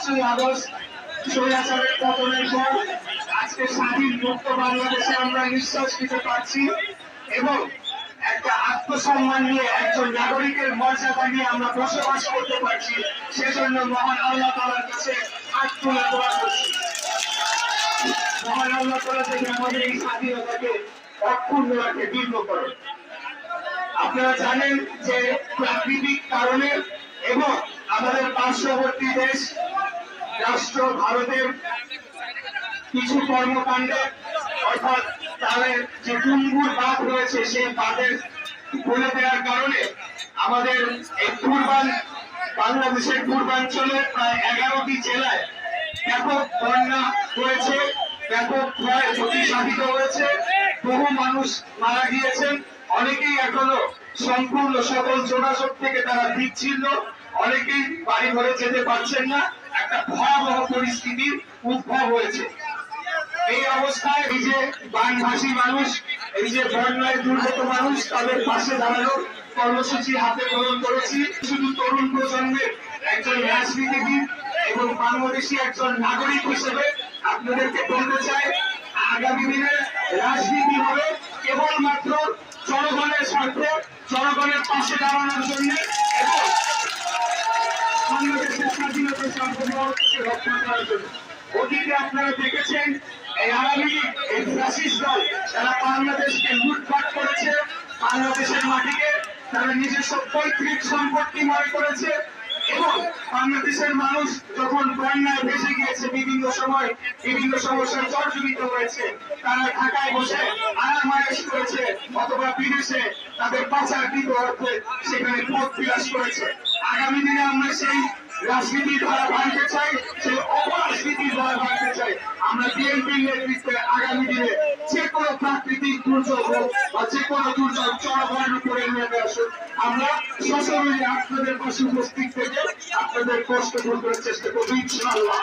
পাঁচই আগস্ট স্বৈরাচারের পতনের পর আজকে স্বাধীন মুক্ত বাংলাদেশে আমরা নিঃশ্বাস নিতে পারছি এবং একটা আত্মসম্মান নিয়ে একজন নাগরিকের মর্যাদা নিয়ে আমরা বসবাস করতে পারছি, সেজন্য মহান আল্লাহ তালার কাছে হাত তুলে দোয়া করছি। মহান আল্লাহ তালা থেকে আমাদের এই স্বাধীনতাকে অক্ষুণ্ণ রাখে, দীর্ঘ করে। আপনারা জানেন যে প্রাকৃতিক কারণে এবং আমাদের পার্শ্ববর্তী দেশ রাষ্ট্র ভারতের কিছু কর্মকাণ্ডে, অর্থাৎ তাদের যে টুঙ্গুর বাঁধ রয়েছে, সেই বাঁধের খুলে দেওয়ার কারণে আমাদের এই পূর্বান, বাংলাদেশের পূর্বাঞ্চলে প্রায় এগারোটি জেলায় ব্যাপক বন্যা হয়েছে, ব্যাপক ক্ষয় ক্ষতি সাধিত হয়েছে, বহু মানুষ মারা গিয়েছেন, অনেকেই এখনও সম্পূর্ণ সকল যোগাযোগ থেকে তারা বিচ্ছিন্ন, অনেকেই বাড়ি ঘরে যেতে পারছেন না। একটা ভয়াবহ পরিস্থিতির উদ্ভব হয়েছে। এই অবস্থায় এই যে বানভাসী মানুষ, এই যে বন্যায় দুর্গত মানুষ, তাদের পাশে দাঁড়ানোর কর্মসূচি হাতে গ্রহণ করেছি। শুধু তরুণ প্রজন্মের একজন রাজনীতিবিদ এবং বাংলাদেশি একজন নাগরিক হিসেবে আপনাদেরকে বলতে চাই, আগামী দিনে রাজনীতি হবে কেবলমাত্র জনগণের স্বার্থে, জনগণের পাশে দাঁড়ানোর জন্য এবং বাংলাদেশের স্বাধীনতা সার্বভৌমত্বকে রক্ষা করার জন্য অতীতে আপনারা দেখেছেন, এই আওয়ামী লীগ, এই ফ্যাসিস্ট দল, তারা বাংলাদেশকে লুটপাট করেছে, বাংলাদেশের মাটিকে তারা নিজস্ব পৈতৃক সম্পত্তি মনে করেছে এবং বাংলাদেশের মানুষ যখন বন্যায় ভেসে গিয়েছে, বিভিন্ন সময় বিভিন্ন সমস্যার জর্জরিত হয়েছে, তারা ঢাকায় বসে আরামায়েশ করেছে, অথবা বিদেশে তাদের পাচারকৃত অর্থে সেখানে পথ বিলাস করেছে। আগামী দিনে আমরা সেই রাজনীতি ধারা ভাঙতে চাই, সেই অপরাজনীতি ধারা ভাঙতে চাই। আমরা বিএনপির নেতৃত্বে আগামী দিনে যে কোনো প্রাকৃতিক দুর্যোগ হোক বা যে কোনো দুর্যোগ জনগণের উপরে নেমে আসুক, আমরা সশরীরে আপনাদের পাশে উপস্থিত থেকে আপনাদের কষ্ট দূর করার চেষ্টা করব, ইনশাআল্লাহ।